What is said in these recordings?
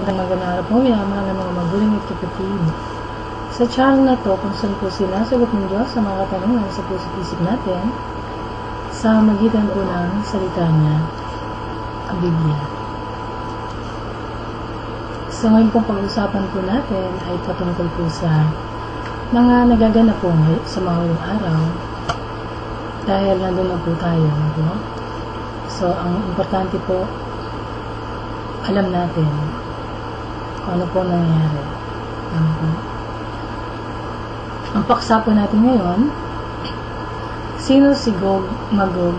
Magandang magandang araw po, minamahal ng mga magulang at kapatid. Sa channel na to, kung saan po sinasagot ng Diyos sa mga katanungan sa puso't isip natin, sa magitan po ng salita niya, ang Biblia. So ngayon pong pag-usapan po natin ay patungkol po sa mga nagaganap po sa mga araw dahil nandun na po tayo. No? So ang importante po, alam natin ano po nangyayari. Ano po? Ang paksa po natin ngayon, sino si Gog, Magog,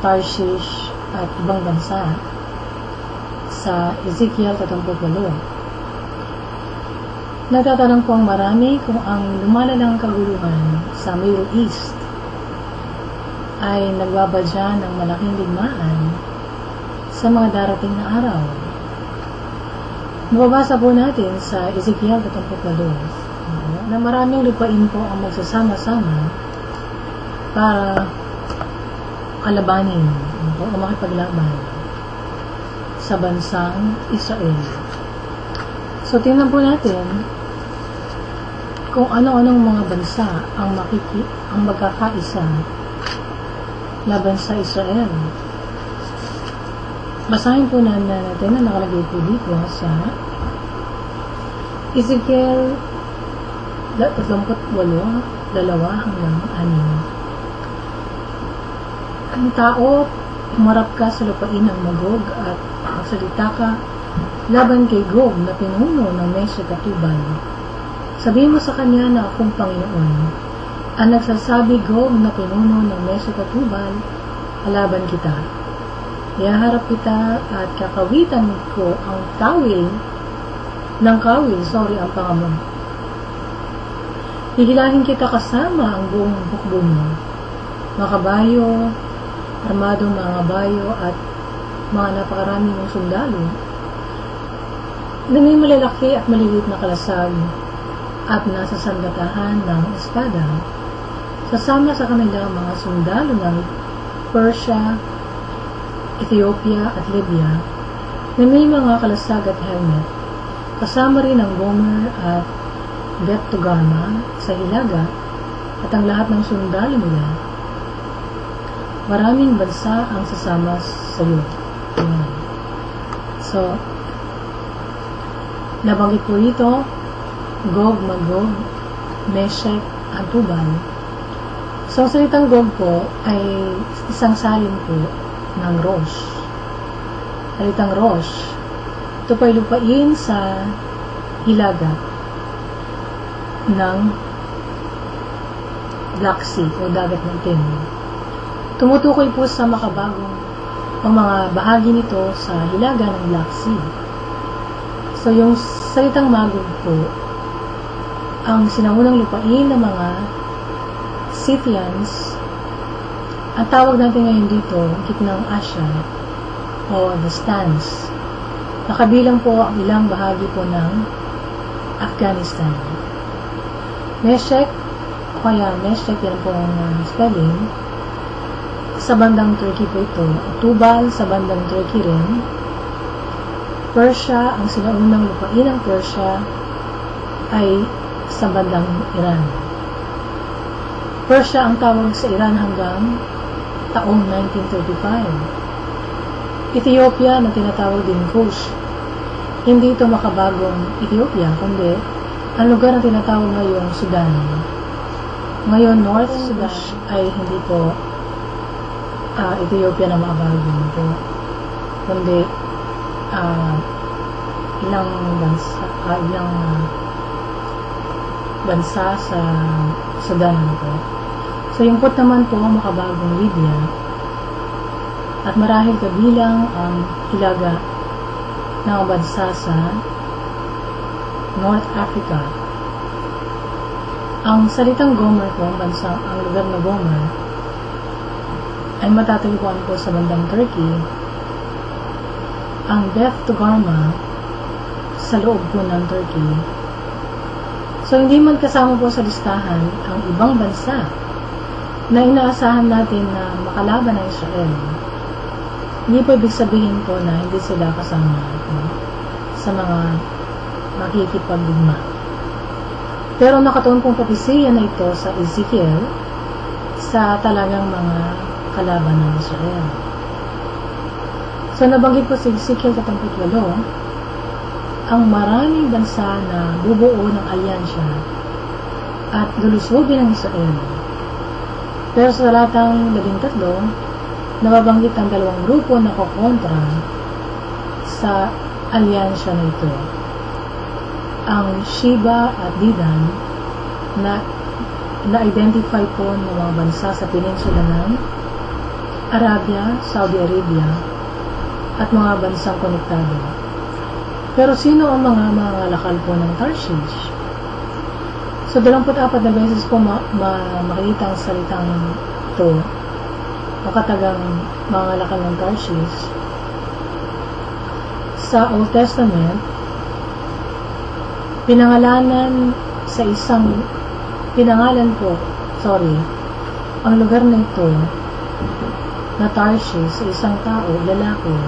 Tarshish, at ibang bansa sa Ezekiel 38. Nagtatanong po ang marami kung ang lumalalang kaguluhan sa Middle East ay nagbabadya ng malaking digmaan sa mga darating na araw. Mababasa po natin sa Ezekiel 38 na maraming lupain po ang magsasama-sama para kalabanin o makipaglaban sa bansang Israel. So, tingnan po natin kung ano-anong mga bansa ang makiki ang magkakaisa laban sa Israel. Basahin po na natin na nakalagay po dito sa Ezekiel 38, dalawa hanggang 6. Ang tao, humarap ka sa lupain ng Magog at magsalita ka laban kay Gog na pinuno ng Mesya Katubal. Sabihin mo sa kanya na akong Panginoon. Ang nagsasabi Gog na pinuno ng Mesya Katubal, halaban kita. Ihaharap kita at kakawitan ko ang tawil ng kawil, sorry, ang pangamon. Hihilahin kita kasama ang buong bukbo mo. Mga kabayo, armadong mga kabayo at mga napakaraming mong sundalo na malalaki at maliliit na kalasag at nasa sandatahan ng espada. Sasama sa kanila mga sundalo ng Persia, Ethiopia at Libya na may mga kalasag at helmet. Kasama rin ang Gomer at Bet Togarma sa Hilaga at ang lahat ng sundalo nila. Maraming bansa ang sasama sa iyo. So, nabanggit po ito, Gog, Magog, Meshek, at Tubal. So, ang salitang Gog po ay isang salin po ng Rosh. Salitang Rosh, ito po ay lupain sa hilaga ng Black Sea o dagat ng Itim. Tumutukoy po sa makabagong o mga bahagi nito sa hilaga ng Black Sea. So, yung salitang magog po, ang sinaunang lupain ng mga Scythians, ang tawag natin ngayon dito, gitnang Asya, o the Stans. Nakabilang po ang ilang bahagi po ng Afghanistan. Meshek, kaya Meshek, yan po ang uh, spelling, sa bandang Turkey po ito. Tubal sa bandang Turkey rin. Persia, ang sinaunang lupain ng Persia ay sa bandang Iran. Persia ang tawag sa Iran hanggang taong 1935. Ethiopia na tinatawag din Kush. Hindi ito makabagong Ethiopia, kundi ang lugar na tinatawag ngayong Sudan. Ngayon, North Sudan ay hindi po uh, Ethiopia na makabago po. Kundi uh, ilang bansa, uh, ilang bansa sa Sudan po. So, yung put naman po, makabagong Libya. At marahil kabilang ang hilaga ng bansa sa North Africa. Ang salitang Gomer po, ang bansa, ang lugar na Gomer, ay matatagpuan po sa bandang Turkey. Ang Beth Togarma sa loob po ng Turkey. So, hindi man kasama po sa listahan ang ibang bansa na inaasahan natin na makalaban ng Israel. Hindi po ibig sabihin po na hindi sila kasama. No? sa mga makikipagdigma. Pero nakatuon pong propesiya na ito sa Ezekiel sa talagang mga kalaban ng Israel. So nabanggit po sa Ezekiel 38, ang maraming bansa na bubuo ng alyansya at lulusubin ng Israel. Pero sa talatang 13, nababanggit ang dalawang grupo na kokontra sa alyansya na ito. Ang Shiba at Didan na na-identify po ng mga bansa sa peninsula ng Arabia, Saudi Arabia at mga bansang konektado. Pero sino ang mga mga lakal po ng Tarshish? So, 24 na beses po ma ma makikita ang salitang ito o katagang mga lakal ng Tarshish. Sa Old Testament pinangalanan sa isang pinangalan po sorry ang lugar na ito na Tarshish sa isang tao, lalaki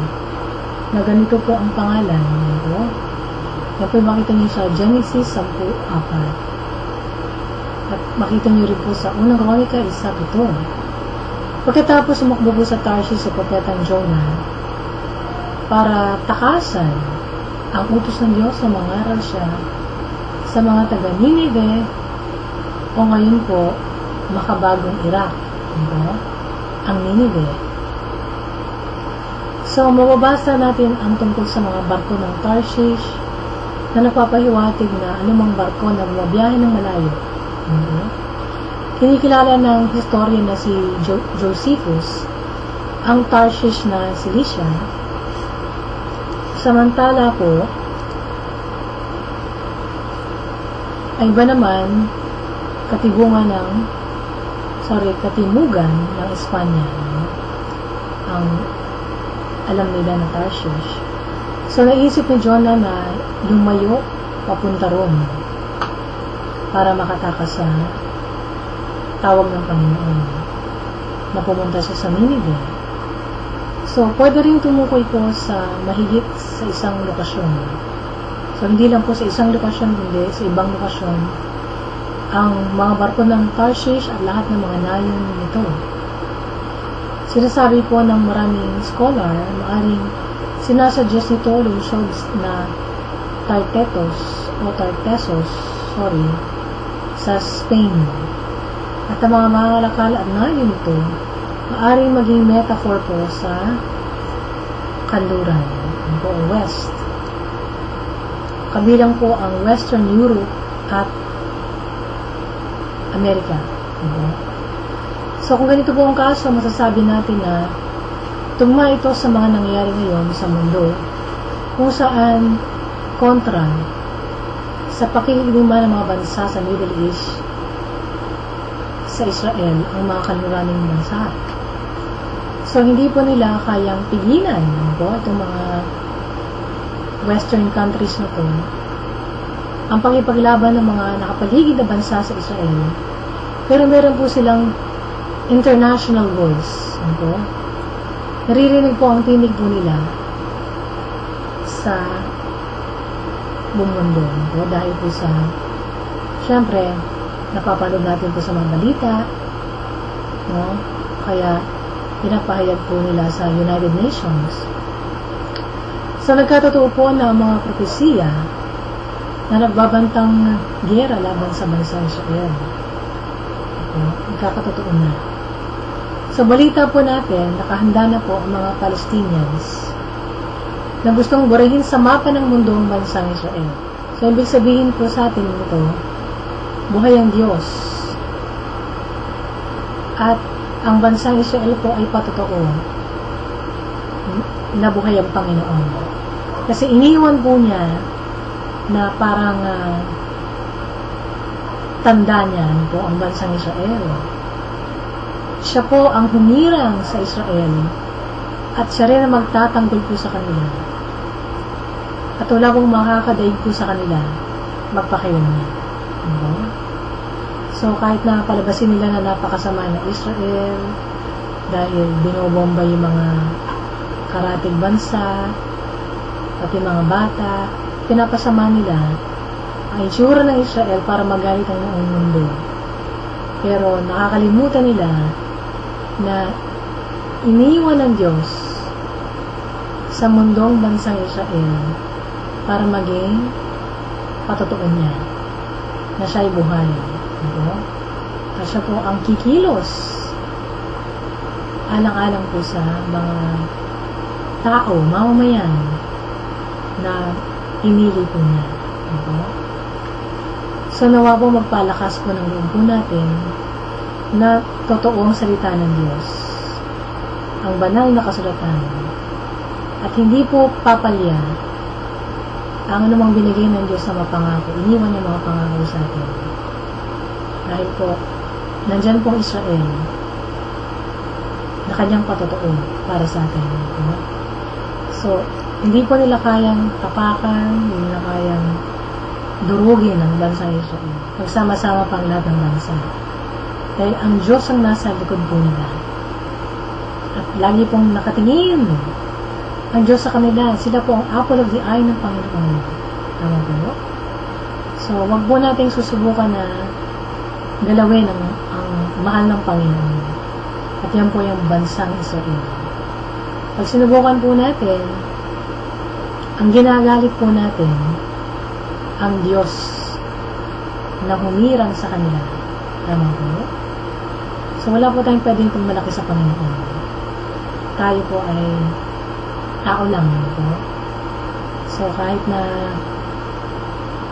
na ganito po ang pangalan nito. Yan po makita niyo sa Genesis 10.4 at makita niyo rin po sa unang kronika isa ito. Pagkatapos sumakbo po sa Tarshish sa propetang Jonah para takasan ang utos ng Diyos na mangaral siya sa mga taga Nineveh o ngayon po makabagong Iraq. Diba? Ang Nineveh. So, mababasa natin ang tungkol sa mga barko ng Tarshish na nagpapahiwatig na anumang barko na bumabiyahe ng malayo. Okay? Kinikilala ng historian na si jo- Josephus ang Tarshish na Cilicia. Samantala po, ay iba naman katibungan ng sorry, katimugan ng Espanya. Ang alam nila na Tarshish. So, naisip ni Jonah na lumayo papunta ron para makatakas sa tawag ng Panginoon na pumunta siya sa Nineveh. So, pwede rin tumukoy po sa mahigit sa isang lokasyon. So, hindi lang po sa isang lokasyon, kundi sa ibang lokasyon ang mga barko ng Tarshish at lahat ng mga nayon nito. Sinasabi po ng maraming scholar, maaring sinasuggest nito lusog na Tartetos o Tartesos, sorry, sa Spain. At ang mga mangalakal at nayon nito, maaring maging metaphor po sa kanluran o west. Kabilang po ang Western Europe at Amerika. So, kung ganito po ang kaso, masasabi natin na tugma ito sa mga nangyayari ngayon sa mundo kung saan kontra sa pakikilima ng mga bansa sa Middle East sa Israel ang mga kanuraning bansa. So, hindi po nila kayang pigilan po itong mga western countries na to ang pangipaglaban ng mga nakapaligid na bansa sa Israel. Pero meron po silang international voice. Ano Naririnig po ang tinig po nila sa buong mundo. Ano Dahil po sa, syempre, napapanood natin po sa mga balita, no? kaya pinapahayag po nila sa United Nations. So, nagkatotoo po na mga propesiya na nagbabantang gera laban sa bansa Israel. Okay, nagkakatotoo na. Sa balita po natin, nakahanda na po ang mga Palestinians na gustong burihin sa mapa ng mundo ang bansang Israel. So, ibig sabihin po sa atin ito, buhay ang Diyos. At ang bansang Israel po ay patotoo na buhay ang Panginoon. Kasi iniwan po niya na parang uh, tanda niyan po ang bansang Israel. Siya po ang humirang sa Israel at siya rin ang magtatanggol po sa kanila. At wala pong makakadaig po sa kanila magpakailanman. Diba? So, kahit na palabasin nila na napakasama ng Israel dahil binobomba yung mga karating bansa, pati mga bata, pinapasama nila ang itsura ng Israel para magalit ang buong mundo. Pero nakakalimutan nila na iniwan ng Diyos sa mundong bansang Israel para maging patotoo niya na siya'y buhay. Diba? At siya po ang kikilos alang-alang po sa mga tao, mamamayan na pinili po niya. Diba? So nawa po magpalakas po ng loob po natin na totoong salita ng Diyos. Ang banal na kasulatan. At hindi po papalya ang anumang binigay ng Diyos na mapangako. Iniwan niya mga pangako sa atin. Dahil po, nandyan pong Israel na kanyang patotoo para sa atin. Diba? So, hindi po nila kayang tapakan, hindi nila kayang durugin ang bansa Israel. Magsama-sama pang lahat ng bansa. Dahil ang Diyos ang nasa likod po nila. At lagi pong nakatingin ang Diyos sa kanila. Sila po ang apple of the eye ng Panginoon. Tama po? So, wag po nating susubukan na galawin ang, ang mahal ng Panginoon. At yan po yung bansang Israel. Pag sinubukan po natin, ang ginagalit po natin, ang Diyos na humirang sa kanila. Tama po? So, wala po tayong pwedeng itong malaki sa Panginoon. Tayo po ay tao lang po. So, kahit na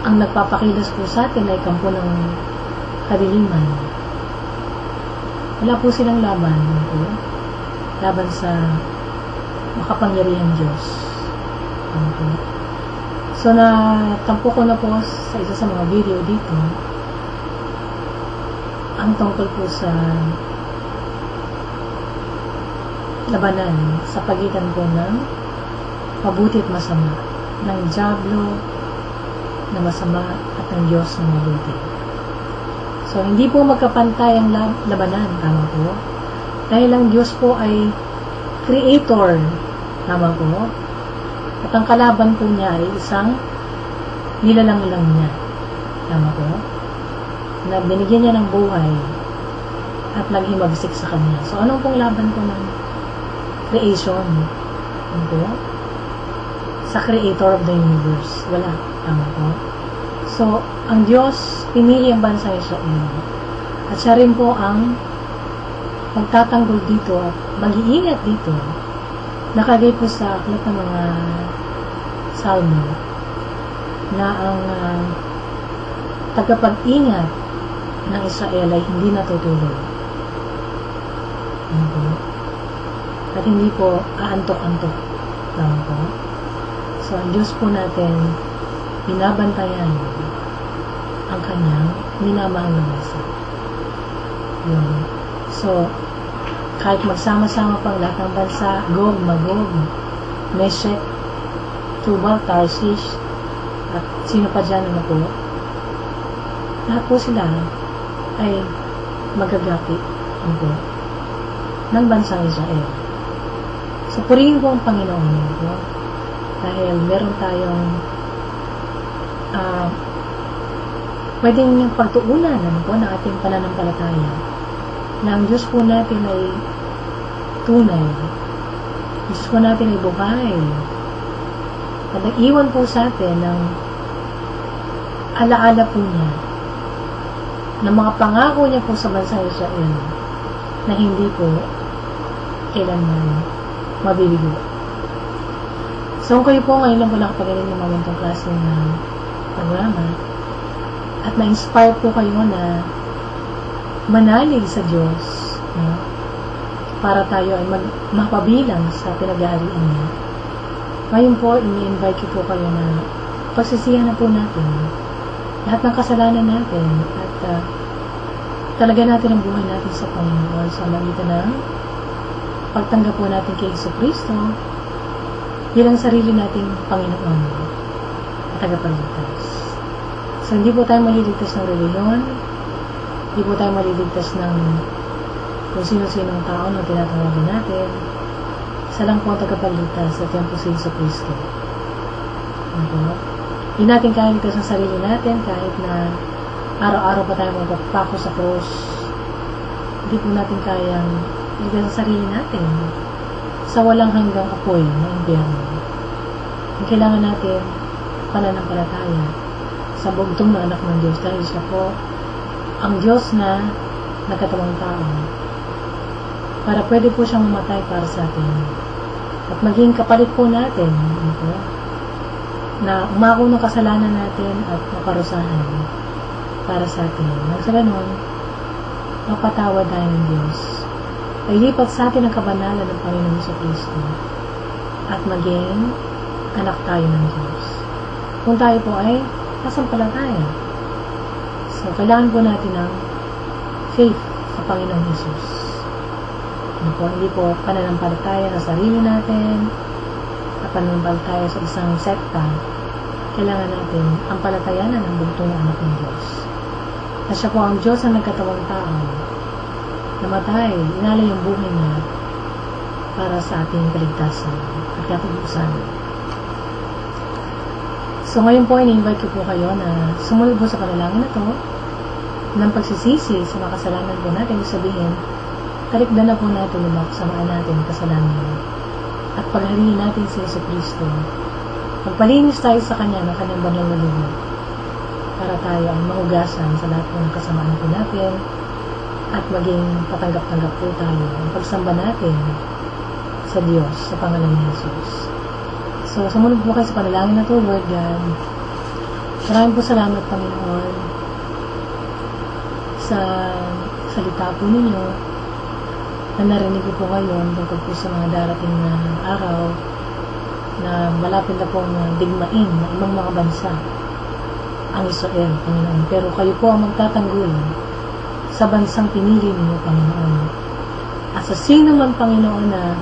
ang nagpapakilos po sa atin ay kampo ng kadiliman, wala po silang laban po. Laban sa makapangyarihan Diyos. Ano po? So, na tampo ko na po sa isa sa mga video dito ang tungkol po sa labanan sa pagitan po ng mabuti at masama, ng Diablo na masama at ng Diyos na mabuti. So, hindi po magkapantay ang labanan, tama po? Dahil ang Diyos po ay creator, tama po? At ang kalaban po niya ay isang nilalang lang niya, tama po? Na binigyan niya ng buhay at naghimagsik sa kanya. So, anong pong laban po ng creation. Ano po? Sa creator of the universe. Wala. Tama po. So, ang Diyos, pinili ang bansa Israel. At siya rin po ang magtatanggol dito at mag-iingat dito. Nakagay po sa aklat ng mga salmo na ang uh, tagapag-ingat ng Israel ay hindi natutulog. Ano po? at hindi po aantok-antok lang po. So, ang Diyos po natin, binabantayan ang kanyang minamahal na bansa. Yun. So, kahit magsama-sama pang lahat ng bansa, Gog, Magog, Meshek, Tubal, Tarsish, at sino pa dyan ano po, lahat po sila ay magagati ano po, ng bansang Israel. So, purihin ko ang Panginoon no? Dahil meron tayong uh, pwedeng pagtuunan ano po, ng ating pananampalataya na ang Diyos po natin ay tunay. Diyos po natin ay buhay. At nag-iwan po sa atin ng alaala po niya ng mga pangako niya po sa bansa Israel na hindi po kailanman mabibigo. So, kayo po ngayon lang po nakapagaling ng mga ganitong klase na programa at na-inspire po kayo na manalig sa Diyos no? para tayo ay mag mapabilang sa pinag-aarian niya. Ngayon po, ini-invite ko po kayo na pagsisihan na po natin lahat ng kasalanan natin at uh, talaga natin ang buhay natin sa Panginoon sa magitan ng pagtanggap po natin kay Iso Kristo bilang sarili nating Panginoon at tagapagligtas. So, hindi po tayo maliligtas ng reliyon, hindi po tayo maliligtas ng kung sino-sinong tao na tinatawagan natin. Isa lang po ang tagapagligtas at yan po si Iso Kristo. Ano? Hindi natin kaya ligtas sa sarili natin kahit na araw-araw pa tayo magpapako sa cross. Hindi po natin kayang ligtas sa sarili natin sa walang hanggang apoy na impyerno. Ang kailangan natin pananampalataya sa bugtong na anak ng Diyos dahil siya po ang Diyos na nagkatawang tao para pwede po siyang mamatay para sa atin at maging kapalit po natin ito, na umako ng kasalanan natin at makarusahan para sa atin. Nang sa ganun, mapatawad tayo ng Diyos. Ay lipat sa atin ang kabanalan ng Panginoon sa Kristo at maging anak tayo ng Diyos. Kung tayo po ay kasampalataya. So, kailangan po natin ng faith sa Panginoon Jesus. Ano po, hindi po pananampalataya sa sarili natin, at pananampalataya sa isang sekta. Kailangan natin ang palatayanan ng bugtong na anak ng Diyos. Na siya po ang Diyos na nagkatawang tao. Namatay, inalay yung buhay niya para sa ating kaligtasan at katubusan. So ngayon po, ini-invite ko po kayo na sumunod po sa panalangin na to ng pagsisisi sa mga kasalanan po natin. Sabihin, talikdan na po natin yung mga kasamaan natin, kasalanan. At pagharihin natin si Yeso Kristo. Magpalinis tayo sa Kanya ng Kanyang banal na lubog para tayo ay mahugasan sa lahat ng kasamaan po natin at maging patanggap-tanggap po tayo ang pagsamba natin sa Diyos sa pangalan ni Jesus. So, sumunod po kayo sa panalangin na to, Lord God. Maraming po salamat, Panginoon, sa salita po ninyo na narinig ko po ngayon tungkol po sa mga darating na araw na malapit na pong digmain ng ibang mga bansa ang Israel, Panginoon. Pero kayo po ang magtatanggol sa bansang pinili ninyo, Panginoon. At sa sino man, Panginoon, na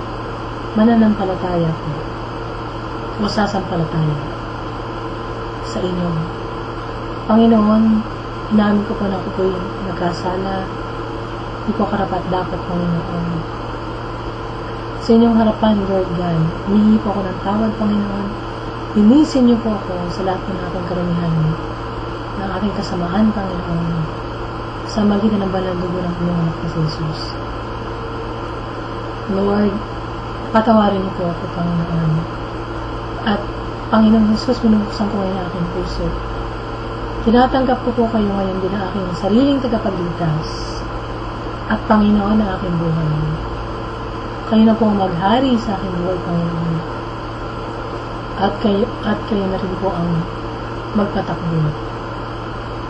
mananampalataya po o sasampalataya sa inyo. Panginoon, inamin ko po na ako po nagkasala. Hindi po karapat dapat, Panginoon. Sa inyong harapan, Lord God, humingi po ako ng tawad, Panginoon. Linisin niyo po ako sa lahat ng aking karamihan ng aking kasamahan, Panginoon, sa magitan ng banal dugo ng Panginoon at si Jesus. Lord, patawarin niyo po ako, Panginoon. At Panginoon Jesus, binubuksan ko ngayon aking puso. Tinatanggap ko po kayo ngayon din ang aking sariling tagapagligtas at Panginoon ang aking buhay. Kayo na po ang maghari sa aking buhay, Panginoon. At kayo, at kayo na rin po ang magpatakbo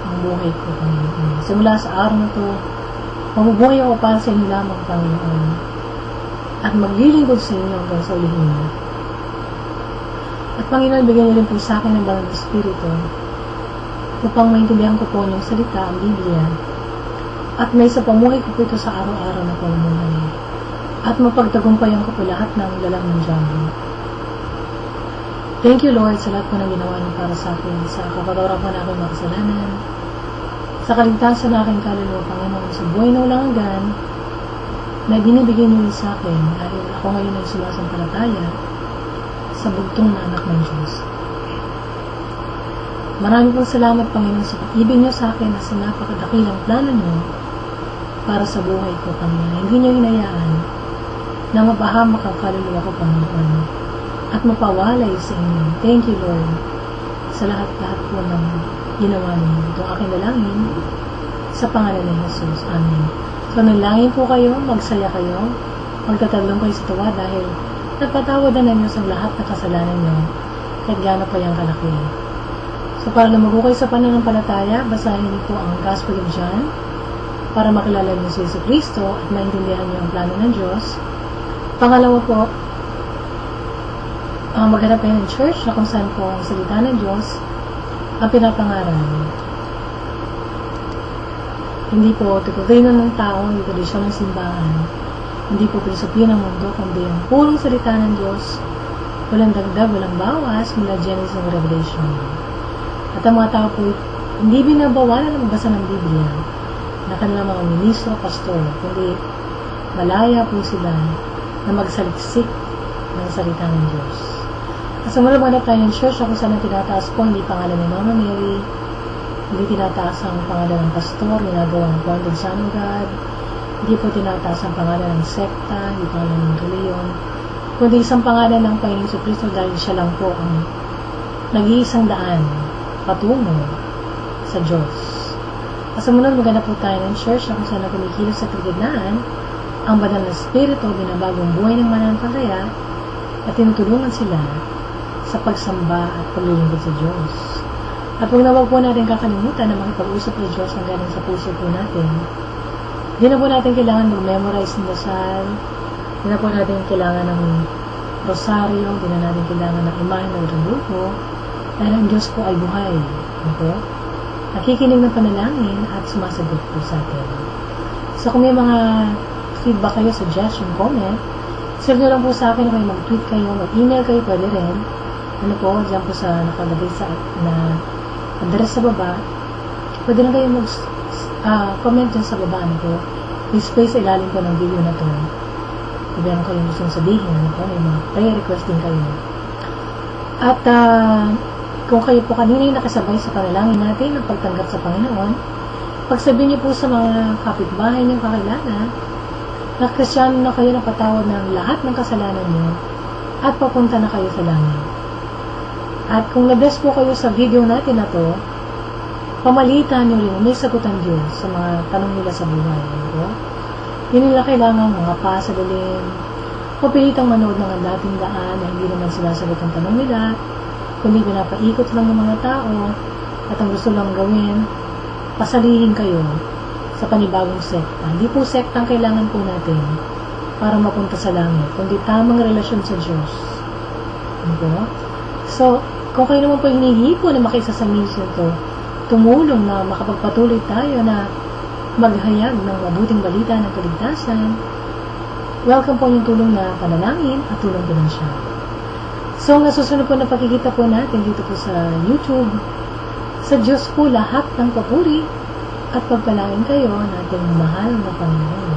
ang buhay ko, Panginoon. Simula sa araw na to, mabubuhay ako para sa inyo lamang, Panginoon. At maglilingkod sa inyo hanggang sa ulihin. At Panginoon, bigyan niyo rin po sa akin ng banal na Espiritu upang maintindihan ko po yung salita, ang Biblia, at may sa pamuhay ko po ito sa araw-araw na pamumuhay. At mapagtagumpayan ko po lahat ng lalang ng diyabo. Thank you, Lord, sa lahat po ng ginawa niyo para sa akin, sa kapatawaran po na aking mga kasalanan, sa kaligtasan na aking kaluluwa, Panginoon, sa buhay na walang hanggan, na binibigay niyo sa akin dahil ako ngayon ay sumasampalataya sa bugtong na anak ng Diyos. Maraming pong salamat, Panginoon, sa pag-ibig niyo sa akin at sa napakadakilang plano niyo para sa buhay ko, Panginoon. Hindi niyo hinayaan na mapahamak ang kaluluwa ko, Panginoon, at mapawalay sa inyo. Thank you, Lord, sa lahat-lahat po ng ginawa niyo. Ito aking dalangin sa pangalan ni Jesus. Amen. So, nalangin po kayo, magsaya kayo, magtatalong kayo sa tuwa dahil nagpatawad na ninyo sa lahat na kasalanan niyo kahit gano'n pa yung kalaki. So, para lumago kayo sa pananampalataya, basahin niyo po ang Gospel of John para makilala niyo si Yesu Cristo at maintindihan niyo ang plano ng Diyos. Pangalawa po, uh, maghanap kayo ng church na kung saan po ang salita ng Diyos ang pinapangaral. Hindi po tikutina ng tao, hindi tradisyon ng simbahan. Hindi po pilosopiya ng mundo, kundi ang purong salita ng Diyos. Walang dagdag, walang bawas mula Genesis and Revelation. At ang mga tao po, hindi binabawalan ang magbasa ng Biblia na kanilang mga ministro, pastor, kundi malaya po sila na magsaliksik ng salita ng Diyos. At sa mula mga tayo ng church, ako sana tinataas po, hindi pangalan ni Mama Mary, hindi tinataas ang pangalan ng pastor, ginagawa ng Son of God, hindi po tinataas ang pangalan ng sekta, hindi pangalan ng reliyon, kundi isang pangalan ng Panginoong Yesu Cristo dahil siya lang po ang nag-iisang daan patungo sa Diyos. At sa munang maganda po tayo ng church na kung saan kumikilos sa kalagitnaan, ang banal na spirito binabagong buhay ng mananampalataya at tinutulungan sila sa pagsamba at paglulingkod sa Diyos. At huwag na huwag po natin kakalimutan na makipag-usap sa Diyos ang galing sa puso po natin. Hindi na po natin kailangan mag-memorize ng dasal, hindi na po natin kailangan ng rosaryo, hindi na natin kailangan ng imahe ng rebuto, dahil ang Diyos po ay buhay. Okay? Nakikinig ng panalangin at sumasagot po sa atin. So kung may mga feedback kayo, suggestion, comment, share nyo lang po sa akin kayo mag-tweet kayo, mag-email kayo, pwede rin. Ano po, dyan po sa nakalagay sa na address sa baba. Pwede lang kayo mag uh, comment dyan sa baba. Ano po. Space sa ilalim po ng video na to. Kung meron kayong gustong sabihin, ano po, may mga prayer request din kayo. At uh, kung kayo po kanina yung nakasabay sa panalangin natin ng pagtanggap sa Panginoon, pagsabihin niyo po sa mga kapitbahay niyong kakilala na kristyano na kayo napatawad ng lahat ng kasalanan niyo at papunta na kayo sa langit. At kung na-bless po kayo sa video natin na to, pamalitan niyo rin, may sagutan Diyos sa mga tanong nila sa buhay. Ano? Hindi nila kailangan mga pa sa dilim, papilitang manood ng dating daan na hindi naman sinasagot ang tanong nila, kundi pinapaikot lang ng mga tao at ang gusto lang gawin, pasalihin kayo sa panibagong sekta. Hindi po sekta ang kailangan po natin para mapunta sa langit, kundi tamang relasyon sa Diyos. Ano? So, kung kayo naman po hinihipo na makisa sa mission to, tumulong na makapagpatuloy tayo na maghayag ng mabuting balita ng kaligtasan, welcome po yung tulong na panalangin at tulong pinansyal. So, ang nasusunod po na pakikita po natin dito po sa YouTube, sa Diyos po lahat ng papuri at pagpalain kayo nating mahal na Panginoon.